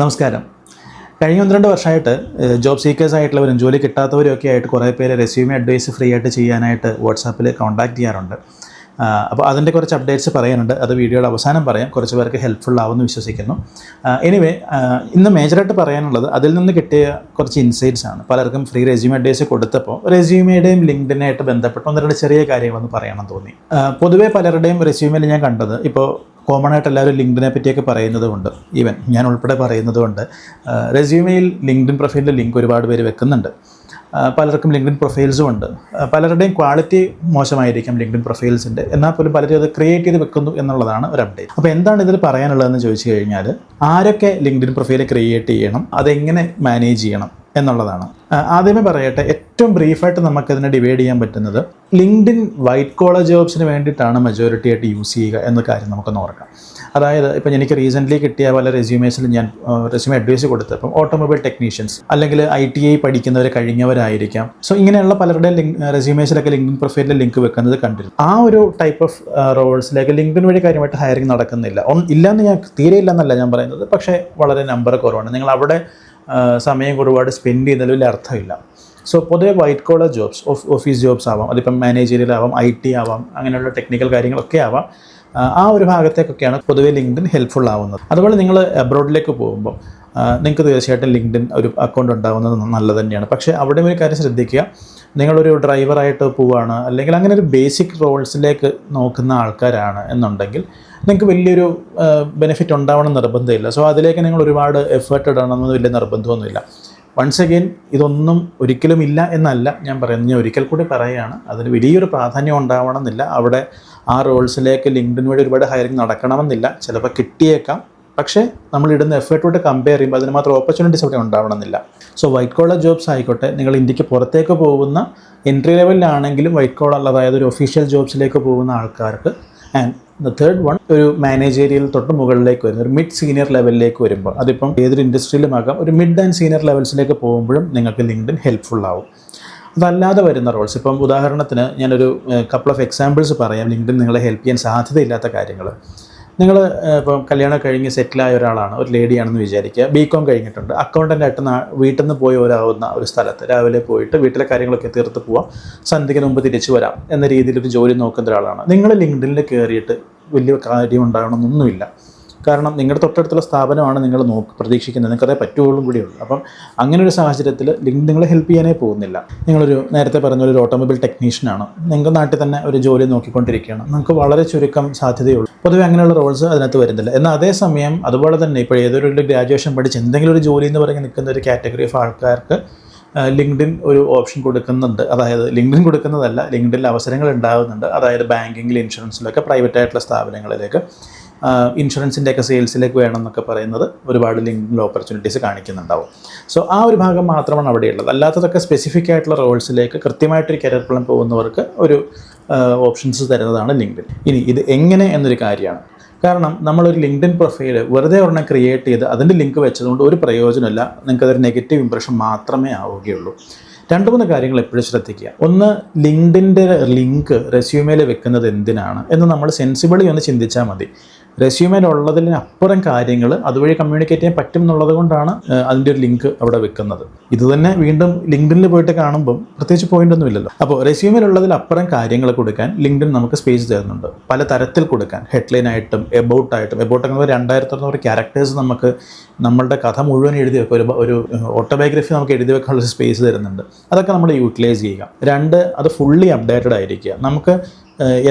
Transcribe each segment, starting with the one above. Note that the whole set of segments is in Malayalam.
നമസ്കാരം. കഴിഞ്ഞ ഒന്ന് രണ്ട് വർഷമായിട്ട് ജോബ് സീക്കേഴ്സ് ആയിട്ടുള്ളവരും ജോലി കിട്ടാത്തവരും ഒക്കെ ആയിട്ട് കുറേ പേര് റെസ്യൂമെ അഡ്വൈസ് ഫ്രീ ആയിട്ട് ചെയ്യാനായിട്ട് വാട്സാപ്പിൽ കോൺടാക്ട് ചെയ്യാറുണ്ട്. അപ്പോൾ അതിന്റെ കുറച്ച് അപ്ഡേറ്റ്സ് പറയാനുണ്ട്. അത് വീഡിയോയുടെ അവസാനം പറയാം. കുറച്ച് പേർക്ക് ഹെൽപ്ഫുൾ ആവുമെന്ന് വിശ്വസിക്കുന്നു. എനിവേ ഇന്ന് മേജറായിട്ട് പറയാനുള്ളത് അതിൽ നിന്ന് കിട്ടിയ കുറച്ച് ഇൻസൈറ്റ്സ് ആണ്. പലർക്കും ഫ്രീ റെസ്യൂമെ അഡ്വൈസ് കൊടുത്തപ്പോൾ റെസ്യൂമേയുടെയും ലിങ്ക്ഡിനായിട്ട് ബന്ധപ്പെട്ട് ഒന്ന് രണ്ട് ചെറിയ കാര്യങ്ങളൊന്ന് പറയണം തോന്നി. പൊതുവേ പലരുടെയും റെസ്യൂമിൽ ഞാൻ കണ്ടത് ഇപ്പോൾ കോമൺ ആയിട്ട് എല്ലാവരും ലിങ്ക്ഡിനെ പറ്റിയൊക്കെ പറയുന്നത് കൊണ്ട് ഈവൻ ഞാൻ ഉൾപ്പെടെ പറയുന്നത് കൊണ്ട് റെസ്യൂമെയിൽ ലിങ്ക്ഡിൻ പ്രൊഫൈലിന്റെ ലിങ്ക് ഒരുപാട് പേര് വെക്കുന്നുണ്ട്. പലർക്കും ലിങ്ക്ഡിൻ പ്രൊഫൈൽസും ഉണ്ട്. പലരുടെയും ക്വാളിറ്റി മോശമായിരിക്കും ലിങ്ക്ഡിൻ പ്രൊഫൈൽസിന്റെ. എന്നാൽ പോലും പലരും അത് ക്രിയേറ്റ് ചെയ്ത് വെക്കുന്നു എന്നുള്ളതാണ് ഒരു അപ്ഡേറ്റ് അപ്പോൾ എന്താണ് ഇതിൽ പറയാനുള്ളതെന്ന് ചോദിച്ചു കഴിഞ്ഞാൽ ആരൊക്കെ ലിങ്ക്ഡിൻ പ്രൊഫൈൽ ക്രിയേറ്റ് ചെയ്യണം അതെങ്ങനെ മാനേജ് ചെയ്യണം എന്നുള്ളതാണ്. ആദ്യമേ പറയട്ടെ ഏറ്റവും ബ്രീഫായിട്ട് നമുക്കതിനെ ഡിവൈഡ് ചെയ്യാൻ പറ്റുന്നത് ലിങ്ക്ഡിൻ വൈറ്റ് കോളർ ജോബ്സിന് വേണ്ടിയിട്ടാണ് മെജോറിറ്റി ആയിട്ട് യൂസ് ചെയ്യുക എന്ന കാര്യം നമുക്കൊന്ന് ഓർക്കാം. അതായത് ഇപ്പം എനിക്ക് റീസെന്റ്ലി കിട്ടിയ പല റെസ്യൂമേസിൽ ഞാൻ റെസ്യൂമേ അഡ്വൈസ് കൊടുത്തപ്പം ഓട്ടോമൊബൈൽ ടെക്നീഷ്യൻസ് അല്ലെങ്കിൽ ഐ ടി ഐ പഠിക്കുന്നവർ കഴിഞ്ഞവരായിരിക്കാം. സോ ഇങ്ങനെയുള്ള പലരുടെയും ലിങ്ക് റെസ്യൂമേസിലൊക്കെ ലിങ്ക്ഡിൻ പ്രൊഫൈലിൽ ലിങ്ക് വെക്കുന്നത് കണ്ടിരുന്നു. ആ ഒരു ടൈപ്പ് ഓഫ് റോൾസിലേക്ക് ലിങ്ക്ഡിൻ വഴി കാര്യമായിട്ട് ഹയറിംഗ് നടക്കുന്നില്ല. ഇല്ലയെന്ന് ഞാൻ തീരെ ഇല്ലെന്നല്ല ഞാൻ പറയുന്നത്. പക്ഷേ വളരെ നമ്പർ കുറവാണ്. നിങ്ങൾ അവിടെ സമയം ഒരുപാട് സ്പെൻഡ് ചെയ്യുന്നതിൽ വലിയ അർത്ഥമില്ല. സോ പൊതുവെ white collar jobs office jobs ആവാം അതിപ്പം മാനേജറിയൽ ആവാം ഐ ടി ആവാം അങ്ങനെയുള്ള ടെക്നിക്കൽ കാര്യങ്ങളൊക്കെ ആവാം. ആ, ഒരു ഭാഗത്തേക്കൊക്കെയാണ് പൊതുവേ ലിങ്ക്ഡിൻ ഹെൽപ്ഫുൾ ആവുന്നത്. അതുപോലെ നിങ്ങൾ അബ്രോഡിലേക്ക് പോകുമ്പോൾ നിങ്ങൾക്ക് തീർച്ചയായിട്ടും ലിങ്ക്ഡിൻ ഒരു അക്കൗണ്ട് ഉണ്ടാകുന്നത് നല്ലത് തന്നെയാണ്. പക്ഷേ അവിടെ ഒരു കാര്യം ശ്രദ്ധിക്കുക നിങ്ങളൊരു ഡ്രൈവറായിട്ട് പോവുകയാണ് അല്ലെങ്കിൽ അങ്ങനെ ഒരു ബേസിക് റോൾസിലേക്ക് നോക്കുന്ന ആൾക്കാരാണ് എന്നുണ്ടെങ്കിൽ നിങ്ങൾക്ക് വലിയൊരു ബെനിഫിറ്റ് ഉണ്ടാവണം നിർബന്ധമില്ല. സോ അതിലേക്ക് നിങ്ങൾ ഒരുപാട് എഫേർട്ട് ഇടണമെന്ന് വലിയ നിർബന്ധമൊന്നുമില്ല. വൺസ് അഗെയിൻ ഇതൊന്നും ഒരിക്കലും ഇല്ല എന്നല്ല ഞാൻ പറയുന്നത്. ഞാൻ ഒരിക്കൽ കൂടി പറയുകയാണ് അതിന് വലിയൊരു പ്രാധാന്യം ഉണ്ടാവണമെന്നില്ല. അവിടെ ആ റോൾസിലേക്ക് ലിങ്ക്ഡിൻ വഴി ഒരുപാട് ഹയറിംഗ് നടക്കണമെന്നില്ല ചിലപ്പോൾ കിട്ടിയേക്കാം. പക്ഷേ നമ്മൾ ഇടുന്ന എഫേർട്ടോട്ട് കമ്പയർ ചെയ്യുമ്പോൾ അതിന് മാത്രം ഓപ്പർച്യൂണിറ്റീസ് അവിടെ ഉണ്ടാവണമെന്നില്ല. സോ വൈറ്റ് കോളർ ജോബ്സ് ആയിക്കോട്ടെ നിങ്ങൾ ഇന്ത്യയ്ക്ക് പുറത്തേക്ക് പോകുന്ന എൻട്രി ലെവലിലാണെങ്കിലും വൈറ്റ് കോളർ അതായത് ഒരു ഒഫീഷ്യൽ ജോബ്സിലേക്ക് പോകുന്ന ആൾക്കാർക്ക്. ആൻഡ് ദ തേർഡ് വൺ ഒരു മാനേജേരിയൽ തൊട്ട് മുകളിലേക്ക് വരുന്ന ഒരു മിഡ് സീനിയർ ലെവലിലേക്ക് വരുമ്പോൾ അതിപ്പം ഏതൊരു ഇൻഡസ്ട്രിയിലുമാകാം ഒരു മിഡ് ആൻഡ് സീനിയർ ലെവൽസിലേക്ക് പോകുമ്പോഴും നിങ്ങൾക്ക് ലിങ്ക്ഡിൻ ഹെൽപ്ഫുൾ ആവും. അതല്ലാതെ വരുന്ന റോൾസ് ഇപ്പം ഉദാഹരണത്തിന് ഞാനൊരു കപ്പിൾ ഓഫ് എക്സാമ്പിൾസ് പറയാം. ലിങ്ക്ഡിൻ നിങ്ങളെ ഹെൽപ്പ് ചെയ്യാൻ സാധ്യതയില്ലാത്ത കാര്യങ്ങൾ. നിങ്ങൾ ഇപ്പം കല്യാണം കഴിഞ്ഞ് സെറ്റിലായ ഒരാളാണ് ഒരു ലേഡിയാണെന്ന് വിചാരിക്കുക. ബി കോം കഴിഞ്ഞിട്ടുണ്ട്. അക്കൗണ്ടന്റ് ആയിട്ട് നാ- വീട്ടിൽ നിന്ന് പോയി ഒരാവുന്ന ഒരു സ്ഥലത്ത്. രാവിലെ പോയിട്ട് വീട്ടിലെ കാര്യങ്ങളൊക്കെ തീർത്ത് പോവാം. സന്ധ്യയ്ക്ക് മുമ്പ് തിരിച്ചു വരാം എന്ന രീതിയിൽ ഒരു ജോലി നോക്കുന്ന ഒരാളാണ്. നിങ്ങൾ ലിങ്ക്ഡിനിൽ കയറിയിട്ട് വലിയ കാര്യം ഉണ്ടാകണമെന്നൊന്നുമില്ല കാരണം നിങ്ങളുടെ തൊട്ടടുത്തുള്ള സ്ഥാപനമാണ് നിങ്ങൾ നോക്ക് പ്രതീക്ഷിക്കുന്നത്. നിങ്ങൾക്കതേ പറ്റുകയുള്ളൂ കൂടിയുള്ളൂ. അപ്പം അങ്ങനെ ഒരു സാഹചര്യത്തിൽ ലിങ്ക് നിങ്ങളെ ഹെൽപ്പ് ചെയ്യാനേ പോകുന്നില്ല. നിങ്ങളൊരു നേരത്തെ പറഞ്ഞ ഒരു ഓട്ടോമൊബൈൽ ടെക്നീഷ്യനാണ് നിങ്ങൾക്ക് നാട്ടിൽ തന്നെ ഒരു ജോലി നോക്കിക്കൊണ്ടിരിക്കുകയാണ്. നിങ്ങൾക്ക് വളരെ ചുരുക്കം സാധ്യതയുള്ളൂ. പൊതുവെ അങ്ങനെയുള്ള റോൾസ് അതിനകത്ത് വരുന്നില്ല. എന്നാൽ അതേസമയം അതുപോലെ തന്നെ ഇപ്പോൾ ഏതൊരു ഗ്രാജുവേഷൻ പഠിച്ച് എന്തെങ്കിലും ഒരു ജോലി എന്ന് പറഞ്ഞ് നിൽക്കുന്ന ഒരു കാറ്റഗറി ഓഫ് ആൾക്കാർക്ക് ലിങ്ക്ഡിൻ ഒരു ഓപ്ഷൻ കൊടുക്കുന്നുണ്ട്. അതായത് ലിങ്ക്ഡിൻ കൊടുക്കുന്നതല്ല ലിങ്ക്ഡിൽ അവസരങ്ങൾ ഉണ്ടാകുന്നുണ്ട്. അതായത് ബാങ്കിങ്ങിൽ ഇൻഷുറൻസിലൊക്കെ പ്രൈവറ്റ് ആയിട്ടുള്ള സ്ഥാപനങ്ങളിലേക്ക് ഇൻഷുറൻസിന്റെ ഒക്കെ സെയിൽസിലേക്ക് വേണം എന്നൊക്കെ പറയുന്നത് ഒരുപാട് ലിങ്കിങ് ഓപ്പർച്യൂണിറ്റീസ് കാണിക്കുന്നുണ്ടാവും. സോ ആ ഒരു ഭാഗം മാത്രമാണ് അവിടെയുള്ളത്. അല്ലാത്തതൊക്കെ സ്പെസിഫിക് ആയിട്ടുള്ള റോൾസിലേക്ക് കൃത്യമായിട്ടൊരു കരിയർ പ്ലാൻ പോകുന്നവർക്ക് ഒരു ഓപ്ഷൻസ് തരുന്നതാണ് ലിങ്ക്ഡിൻ ഇനി ഇത് എങ്ങനെ എന്നൊരു കാര്യമാണ്. കാരണം നമ്മളൊരു ലിങ്ക്ഡിൻ പ്രൊഫൈൽ വെറുതെ ഒരെണ്ണം ക്രിയേറ്റ് ചെയ്ത് അതിന്റെ ലിങ്ക് വെച്ചതുകൊണ്ട് ഒരു പ്രയോജനമില്ല. നിങ്ങൾക്ക് അതൊരു നെഗറ്റീവ് ഇമ്പ്രഷൻ മാത്രമേ ആവുകയുള്ളൂ. രണ്ട് മൂന്ന് കാര്യങ്ങൾ എപ്പോഴും ശ്രദ്ധിക്കുക. ഒന്ന് ലിങ്ക്ഡിന്റെ ലിങ്ക് റെസ്യൂമേൽ വെക്കുന്നത് എന്തിനാണ് എന്ന് നമ്മൾ സെൻസിബിളി ഒന്ന് ചിന്തിച്ചാൽ മതി. അപ്പുറം കാര്യങ്ങൾ അതുവഴി കമ്മ്യൂണിക്കേറ്റ് ചെയ്യാൻ പറ്റും എന്നുള്ളത് കൊണ്ടാണ് അതിന്റെ ഒരു ലിങ്ക് അവിടെ വെക്കുന്നത്. ഇത് തന്നെ വീണ്ടും ലിങ്ക്ഡിനിൽ പോയിട്ട് കാണുമ്പം പ്രത്യേകിച്ച് പോയിന്റ് ഒന്നും ഇല്ലല്ലോ. അപ്പോൾ റെസ്യൂമിലുള്ളതിൽ അപ്പുറം കാര്യങ്ങൾ കൊടുക്കാൻ ലിങ്ക്ഡിൻ നമുക്ക് സ്പേസ് തരുന്നുണ്ട്. പല തരത്തിൽ കൊടുക്കാൻ. ഹെഡ്ലൈൻ ആയിട്ടും എബൌട്ട് ആയിട്ടും എബൌട്ട് അങ്ങനെ രണ്ടായിരത്തി അറുന്നൂറ് ക്യാരക്ടേഴ്സ് നമുക്ക് നമ്മളുടെ കഥ മുഴുവൻ എഴുതി വെക്കുക ഒരു ഒരു ഓട്ടോബയോഗ്രഫി നമുക്ക് എഴുതി വെക്കാനുള്ള സ്പേസ് തരുന്നുണ്ട്. അതൊക്കെ നമ്മൾ യൂട്ടിലൈസ് ചെയ്യുക. രണ്ട് അത് ഫുള്ളി അപ്ഡേറ്റഡ് ആയിരിക്കുക. നമുക്ക്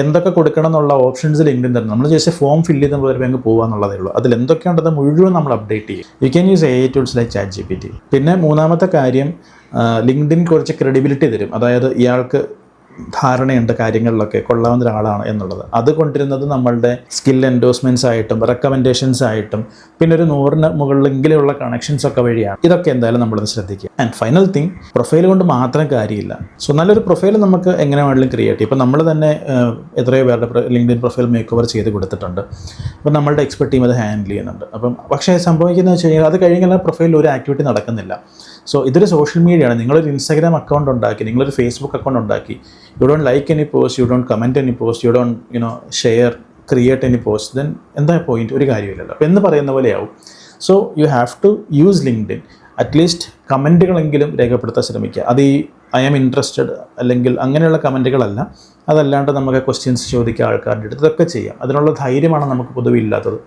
എന്തൊക്കെ കൊടുക്കണം എന്നുള്ള ഓപ്ഷൻസ് ലിങ്ക്ഡിൻ തരണം. നമ്മൾ ജസ്റ്റ് ഫോം ഫില്ല് ചെയ്ത് പോലെ ബാങ്ക് പോകുക എന്നുള്ളതേ ഉള്ളൂ. അതിൽ എന്തൊക്കെയുണ്ടെന്ന് മുഴുവൻ നമ്മൾ അപ്ഡേറ്റ് ചെയ്യും. You can use a tools like chat G P T പിന്നെ മൂന്നാമത്തെ കാര്യം ലിങ്ക്ഡിൻ കുറച്ച് ക്രെഡിബിലിറ്റി തരും. അതായത് ഇയാൾക്ക് ധാരണയുണ്ട് കാര്യങ്ങളിലൊക്കെ കൊള്ളാവുന്ന ഒരാളാണ് എന്നുള്ളത്. അത് കൊണ്ടിരുന്നത് നമ്മളുടെ സ്കിൽ എൻഡോഴ്സ്മെന്റ്സ് ആയിട്ടും റെക്കമെൻഡേഷൻസ് ആയിട്ടും പിന്നെ ഒരു നൂറിന് മുകളിലെങ്കിലുള്ള കണക്ഷൻസ് ഒക്കെ വഴിയാണ്. ഇതൊക്കെ എന്തായാലും നമ്മളൊന്ന് ശ്രദ്ധിക്കുക. ആൻഡ് ഫൈനൽ തിങ് പ്രൊഫൈൽ കൊണ്ട് മാത്രം കാര്യമില്ല. സോ നല്ലൊരു പ്രൊഫൈൽ നമുക്ക് എങ്ങനെ വേണമെങ്കിലും ക്രിയേറ്റ് ചെയ്യും. ഇപ്പോൾ നമ്മൾ തന്നെ എത്രയോ പേരുടെ ലിങ്ക്ഡിൻ പ്രൊഫൈൽ മേക്ക് ഓവർ ചെയ്ത് കൊടുത്തിട്ടുണ്ട്. അപ്പോൾ നമ്മളുടെ എക്സ്പെർട്ട് ടീം അത് ഹാൻഡിൽ ചെയ്യുന്നുണ്ട്. അപ്പം പക്ഷേ സംഭവിക്കുന്നത് വെച്ച് കഴിഞ്ഞാൽ അത് കഴിഞ്ഞാൽ പ്രൊഫൈലിൽ ഒരു ആക്ടിവിറ്റി നടക്കുന്നില്ല. സോ ഇതൊരു സോഷ്യൽ മീഡിയയാണ് നിങ്ങളൊരു ഇൻസ്റ്റാഗ്രാം അക്കൗണ്ട് ഉണ്ടാക്കി നിങ്ങളൊരു ഫേസ്ബുക്ക് അക്കൗണ്ട് ഉണ്ടാക്കി you don't like any post you don't comment any post you don't you know share create any post then എന്താ പോയിന്റ് ഒരു കാര്യമില്ലല്ലോ. അപ്പോൾ എന്ന് പറയുന്ന പോലെയാവും so you have to use LinkedIn at least കമന്റുകളെങ്കിലും രേഖപ്പെടുത്താൻ ശ്രമിക്കുക. അത് ഈ ഐ ആം ഇൻട്രസ്റ്റഡ് അല്ലെങ്കിൽ അങ്ങനെയുള്ള കമന്റുകളല്ല അതല്ലാണ്ട് നമുക്ക് ക്വസ്റ്റ്യൻസ് ചോദിക്കുക ആൾക്കാരുടെ അടുത്ത് ഇതൊക്കെ ചെയ്യാം. അതിനുള്ള ധൈര്യമാണ് നമുക്ക് പൊതുവെ ഇല്ലാത്തത്.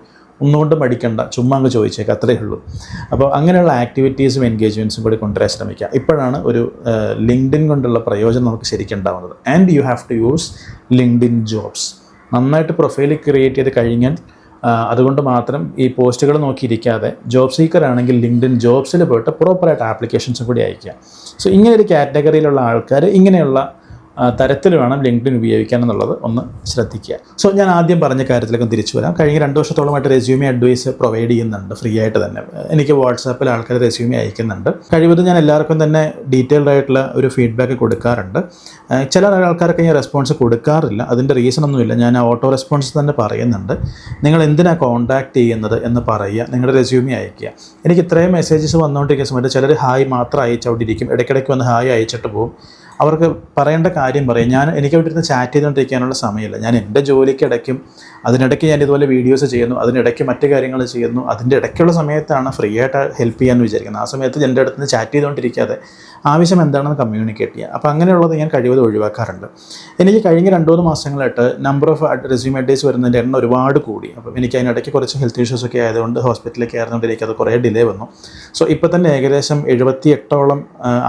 ഒന്നുകൊണ്ട് പഠിക്കേണ്ട ചുമ്മാ അങ്ങ് ചോദിച്ചേക്കാം അത്രയേ ഉള്ളൂ. അപ്പോൾ അങ്ങനെയുള്ള ആക്ടിവിറ്റീസും എൻഗേജ്മെന്റ്സും കൂടി കൊണ്ടുവരാൻ ശ്രമിക്കുക. ഇപ്പോഴാണ് ഒരു ലിങ്ക്ഡിൻ കൊണ്ടുള്ള പ്രയോജനം നമുക്ക് ശരിക്കും ഉണ്ടാവുന്നത്. And you have to use LinkedIn jobs നന്നായിട്ട് പ്രൊഫൈൽ ക്രിയേറ്റ് ചെയ്ത് കഴിഞ്ഞാൽ അതുകൊണ്ട് മാത്രം ഈ പോസ്റ്റുകൾ നോക്കിയിരിക്കാതെ ജോബ് സീക്കർ ആണെങ്കിൽ ലിങ്ക്ഡിൻ ജോബ്സിൽ പോയിട്ട് പ്രോപ്പറായിട്ട് ആപ്ലിക്കേഷൻസും കൂടി അയക്കുക സോ ഇങ്ങനെ ഒരു കാറ്റഗറിയിലുള്ള ആൾക്കാർ ഇങ്ങനെയുള്ള തരത്തിൽ വേണം ലിങ്ക്ഡിൻ ഉപയോഗിക്കാൻ എന്നുള്ളത് ഒന്ന് ശ്രദ്ധിക്കുക. സോ ഞാൻ ആദ്യം പറഞ്ഞ കാര്യത്തിലേക്ക് തിരിച്ചു വരാം. കഴിഞ്ഞ രണ്ട് വർഷത്തോളമായിട്ട് റെസ്യൂമി അഡ്വൈസ് പ്രൊവൈഡ് ചെയ്യുന്നുണ്ട്. ഫ്രീ ആയിട്ട് തന്നെ. എനിക്ക് വാട്സാപ്പിൽ ആൾക്കാർ റെസ്യൂമി അയക്കുന്നുണ്ട്. കഴിവതും ഞാൻ എല്ലാവർക്കും തന്നെ ഡീറ്റെയിൽഡ് ആയിട്ടുള്ള ഒരു ഫീഡ്ബാക്ക് കൊടുക്കാറുണ്ട്. ചില ആൾക്കാർക്ക് ഞാൻ റെസ്പോൺസ് കൊടുക്കാറില്ല. അതിന്റെ റീസൺ ഒന്നുമില്ല. ഞാൻ ഓട്ടോ റെസ്പോൺസ് തന്നെ പറയുന്നുണ്ട്. നിങ്ങൾ എന്തിനാണ് കോൺടാക്ട് ചെയ്യുന്നത് എന്ന് പറയുക. നിങ്ങളുടെ റെസ്യൂമി അയക്കുക. എനിക്ക് ഇത്രയും മെസ്സേജസ് വന്നുകൊണ്ടിരിക്കുന്ന സമയത്ത് ചിലർ ഹായ് മാത്രം അയച്ചുകൊണ്ടിരിക്കും ഇടയ്ക്കിടയ്ക്ക് വന്ന് ഹായ് അയച്ചിട്ട് പോകും അവർക്ക് പറയേണ്ട കാര്യം പറയും. ഞാൻ എനിക്ക് അവിടെ ഇരുന്ന് ചാറ്റ് ചെയ്തുകൊണ്ടിരിക്കാനുള്ള സമയമില്ല. ഞാൻ എന്റെ ജോലിക്കിടയ്ക്കും അതിനിടയ്ക്ക് ഞാൻ ഇതുപോലെ വീഡിയോസ് ചെയ്യുന്നു അതിനിടയ്ക്ക് മറ്റു കാര്യങ്ങൾ ചെയ്യുന്നു അതിന്റെ ഇടയ്ക്കുള്ള സമയത്താണ് ഫ്രീ ആയിട്ട് ഹെൽപ്പ് ചെയ്യാമെന്ന് വിചാരിക്കുന്നത്. ആ സമയത്ത് എന്റെ അടുത്ത് നിന്ന് ചാറ്റ് ചെയ്തുകൊണ്ടിരിക്കാതെ ആവശ്യം എന്താണെന്ന് കമ്മ്യൂണിക്കേറ്റ് ചെയ്യുക. അപ്പോൾ അങ്ങനെയുള്ളത് ഞാൻ കഴിവതും ഒഴിവാക്കാറുണ്ട്. എനിക്ക് കഴിഞ്ഞ രണ്ട് മൂന്ന് മാസങ്ങളായിട്ട് നമ്പർ ഓഫ് റെസ്യൂം ഡേയ്സ് വരുന്നതിന്റെ എണ്ണം ഒരുപാട് കൂടി. അപ്പം എനിക്ക് അതിനിടയ്ക്ക് കുറച്ച് ഹെൽത്ത് ഇഷ്യൂസ് ഒക്കെ ആയതുകൊണ്ട് ഹോസ്പിറ്റലിൽ കയറുന്നതുകൊണ്ടിരിക്കും അത് കുറേ ഡിലേ വന്നു. സോ ഇപ്പോൾ തന്നെ ഏകദേശം എഴുപത്തി എട്ടോളം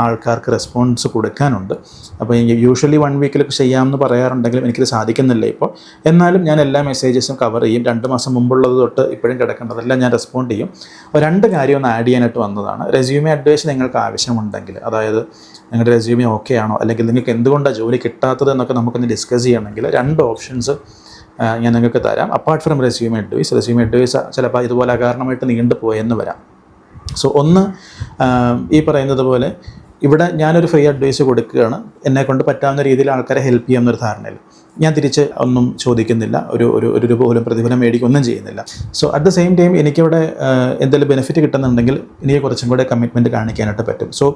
ആൾക്കാർക്ക് റെസ്പോൺസ് കൊടുക്കാനുണ്ട്. അപ്പോൾ യൂഷ്വലി വൺ വീക്കിലൊക്കെ ചെയ്യാമെന്ന് പറയാറുണ്ടെങ്കിലും എനിക്കത് സാധിക്കുന്നില്ല ഇപ്പോൾ. എന്നാലും ഞാൻ എല്ലാ മെസ്സേജസും കവർ ചെയ്യും. രണ്ട് മാസം മുമ്പുള്ളത് തൊട്ട് ഇപ്പോഴും കിടക്കേണ്ടതെല്ലാം ഞാൻ റെസ്പോണ്ട് ചെയ്യും. അപ്പോൾ രണ്ട് കാര്യം ഒന്ന് ആഡ് ചെയ്യാനായിട്ട് വന്നതാണ്. റെസ്യൂമെ അഡ്വൈസ് നിങ്ങൾക്ക് ആവശ്യമുണ്ടെങ്കിൽ അതായത് നിങ്ങളുടെ റെസ്യൂമെ ഓക്കെ ആണോ അല്ലെങ്കിൽ നിങ്ങൾക്ക് എന്തുകൊണ്ടാണ് ജോലി കിട്ടാത്തത് എന്നൊക്കെ നമുക്കൊന്ന് ഡിസ്കസ് ചെയ്യണമെങ്കിൽ രണ്ട് ഓപ്ഷൻസ് ഞാൻ നിങ്ങൾക്ക് തരാം. Apart from resume advice resume advice ചിലപ്പോൾ ഇതുപോലെ അകാരണമായിട്ട് നീണ്ടു പോയെന്ന് വരാം. സോ ഒന്ന് ഈ പറയുന്നത് പോലെ ഇവിടെ ഞാനൊരു ഫ്രീ അഡ്വൈസ് കൊടുക്കുകയാണ്. എന്നെ കൊണ്ട് പറ്റാവുന്ന രീതിയിൽ ആൾക്കാരെ ഹെൽപ്പ് ചെയ്യാമെന്നൊരു ധാരണയിൽ. ഞാൻ തിരിച്ച് ഒന്നും ചോദിക്കുന്നില്ല. ഒരു ഒരു ഒരു രൂപ പോലും പ്രതിഫലം മേടിക്കൊന്നും ചെയ്യുന്നില്ല. So at the same time എനിക്കിവിടെ എന്തെങ്കിലും ബെനിഫിറ്റ് കിട്ടുന്നുണ്ടെങ്കിൽ എനിക്ക് കുറച്ചും കൂടെ കമ്മിറ്റ്മെന്റ് കാണിക്കാനായിട്ട് പറ്റും. സോ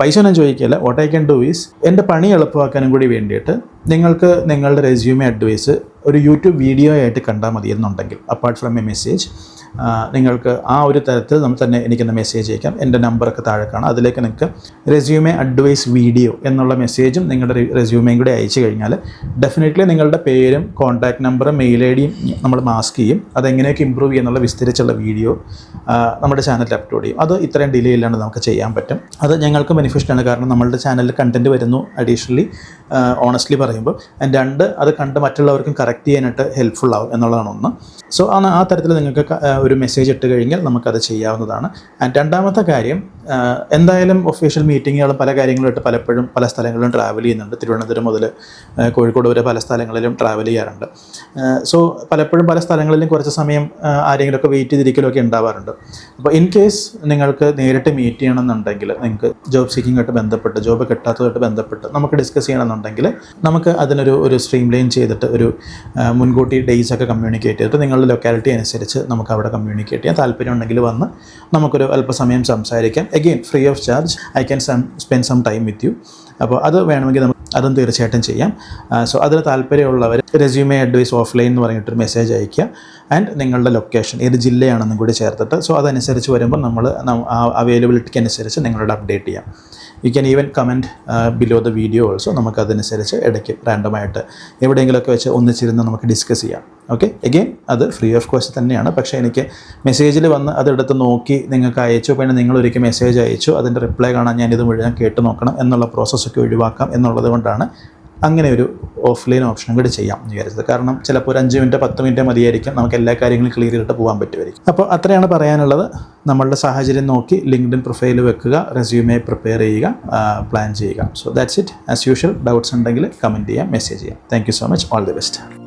പൈസ ഒന്നും ചോദിക്കില്ല what I can do is എന്റെ പണി എളുപ്പമാക്കാനും കൂടി വേണ്ടിയിട്ട് നിങ്ങൾക്ക് നിങ്ങളുടെ റെസ്യൂമേ അഡ്വൈസ് ഒരു യൂട്യൂബ് വീഡിയോ ആയിട്ട് കണ്ടാൽ മതി എന്നുണ്ടെങ്കിൽ അപ്പാർട്ട് ഫ്രം എ മെസ്സേജ് നിങ്ങൾക്ക് ആ ഒരു തരത്തിൽ നമ്മൾ തന്നെ എനിക്കൊന്ന് മെസ്സേജ് അയക്കാം. എന്റെ നമ്പറൊക്കെ താഴെ കാണാം. അതിലേക്ക് നിങ്ങൾക്ക് റെസ്യൂമേ അഡ്വൈസ് വീഡിയോ എന്നുള്ള മെസ്സേജും നിങ്ങളുടെ റെസ്യൂമേയും കൂടി അയച്ചു കഴിഞ്ഞാൽ ഡെഫിനറ്റ്ലി നിങ്ങളുടെ പേരും കോൺടാക്ട് നമ്പറും മെയിൽ ഐ ഡിയും നമ്മൾ മാസ്ക് ചെയ്യും. അതെങ്ങനെയൊക്കെ ഇമ്പ്രൂവ് ചെയ്യുന്നുള്ള വിസ്തരിച്ചുള്ള വീഡിയോ നമ്മുടെ ചാനലിൽ അപ്ലോഡ് ചെയ്യും. അത് ഇത്രയും ഡിലേ ഇല്ലാണ്ട് നമുക്ക് ചെയ്യാൻ പറ്റും. അത് ഞങ്ങൾക്ക് ബെനിഫിഷ്യലാണ് കാരണം നമ്മളുടെ ചാനലിൽ കണ്ടന്റ് വരുന്നു അഡീഷണലി ഓണസ്റ്റ്ലി പറയുമ്പോൾ. രണ്ട് അത് കണ്ട് മറ്റുള്ളവർക്കും കറക്റ്റ് ചെയ്യാനായിട്ട് ഹെൽപ്ഫുൾ ആവും എന്നുള്ളതാണ് ഒന്ന്. സോ ആ തരത്തിൽ നിങ്ങൾക്ക് ഒരു മെസ്സേജ് ഇട്ട് കഴിഞ്ഞാൽ നമുക്കത് ചെയ്യാവുന്നതാണ്. ആൻഡ് രണ്ടാമത്തെ കാര്യം എന്തായാലും ഒഫീഷ്യൽ മീറ്റിങ്ങുകളും പല കാര്യങ്ങളുമായിട്ട് പലപ്പോഴും പല സ്ഥലങ്ങളിലും ട്രാവൽ ചെയ്യുന്നുണ്ട്. തിരുവനന്തപുരം മുതൽ കോഴിക്കോട് വരെ പല സ്ഥലങ്ങളിലും ട്രാവൽ ചെയ്യാറുണ്ട്. സോ പലപ്പോഴും പല സ്ഥലങ്ങളിലും കുറച്ച് സമയം ആരെങ്കിലുമൊക്കെ വെയിറ്റ് ചെയ്തിരിക്കലൊക്കെ ഉണ്ടാവാറുണ്ട്. അപ്പോൾ ഇൻ കേസ് നിങ്ങൾക്ക് നേരിട്ട് മീറ്റ് ചെയ്യണമെന്നുണ്ടെങ്കിൽ നിങ്ങൾക്ക് ജോബ് സീക്കിങ്ങായിട്ട് ബന്ധപ്പെട്ട് ജോബ് കിട്ടാത്തതായിട്ട് ബന്ധപ്പെട്ട് നമുക്ക് ഡിസ്കസ് ചെയ്യണമെന്നുണ്ടെങ്കിൽ നമുക്ക് അതിനൊരു ഒരു സ്ട്രീം ലൈൻ ചെയ്തിട്ട് ഒരു മുൻകൂട്ടി ഡേയ്സ് ഒക്കെ കമ്മ്യൂണിക്കേറ്റ് ചെയ്തിട്ട് നിങ്ങളുടെ ലൊക്കാലിറ്റി അനുസരിച്ച് നമുക്ക് അവിടെ കമ്മ്യൂണിക്കേറ്റ് ചെയ്യാം താല്പര്യം ഉണ്ടെങ്കിൽ വന്ന് നമുക്കൊരു അല്പസമയം സംസാരിക്കാം. Again free of charge I can some spend some time with you അപ്പോൾ അത് വേണമെങ്കിൽ നമുക്ക് അതും തീർച്ചയായിട്ടും ചെയ്യാം. സോ അതിൽ താല്പര്യമുള്ളവർ റെസ്യൂമേ അഡ്വൈസ് ഓഫ്ലൈൻ എന്ന് പറഞ്ഞിട്ടൊരു മെസ്സേജ് അയയ്ക്കുക. ആൻഡ് നിങ്ങളുടെ ലൊക്കേഷൻ ഏത് ജില്ലയാണെന്നും കൂടി ചേർത്തിട്ട് സോ അതനുസരിച്ച് വരുമ്പോൾ നമ്മൾ അവൈലബിലിറ്റിക്ക് അനുസരിച്ച് നിങ്ങളോട് അപ്ഡേറ്റ് ചെയ്യാം. You can even comment below the video also നമുക്കതനുസരിച്ച് ഇടയ്ക്ക് റാൻഡമായിട്ട് എവിടെയെങ്കിലുമൊക്കെ വെച്ച് ഒന്നിച്ചിരുന്ന് നമുക്ക് ഡിസ്കസ് ചെയ്യാം. ഓക്കെ എഗെയിൻ അത് ഫ്രീ ഓഫ് കോസ്റ്റ് തന്നെയാണ്. പക്ഷേ എനിക്ക് മെസ്സേജിൽ വന്ന് അതെടുത്ത് നോക്കി നിങ്ങൾക്ക് അയച്ചു പിന്നെ നിങ്ങൾ ഒരിക്കൽ മെസ്സേജ് അയച്ചു അതിന്റെ റിപ്ലൈ കാണാൻ ഞാനിത് മുഴുവൻ കേട്ട് നോക്കണം എന്നുള്ള പ്രോസസ്സൊക്കെ ഒഴിവാക്കാം എന്നുള്ളത് കൊണ്ടാണ് അങ്ങനെ ഒരു ഓഫ്ലൈൻ ഓപ്ഷനും കൂടി ചെയ്യാം എന്ന് വിചാരിച്ചത്. കാരണം ചിലപ്പോൾ ഒരു അഞ്ച് മിനിറ്റ് പത്ത് മിനിറ്റ് മതിയായിരിക്കും. നമുക്ക് എല്ലാ കാര്യങ്ങളും ക്ലിയർ ചെയ്തിട്ട് പോകാൻ പറ്റുമായിരിക്കും. അപ്പോൾ അത്രയാണ് പറയാനുള്ളത്. നമ്മളുടെ സാഹചര്യം നോക്കി ലിങ്ക്ഡിൻ പ്രൊഫൈൽ വെക്കുക റെസ്യൂമേ പ്രിപ്പയർ ചെയ്യുക പ്ലാൻ ചെയ്യുക. So that's it as usual doubts ഉണ്ടെങ്കിൽ കമന്റ് ചെയ്യാം മെസ്സേജ് ചെയ്യാം. Thank so much all the best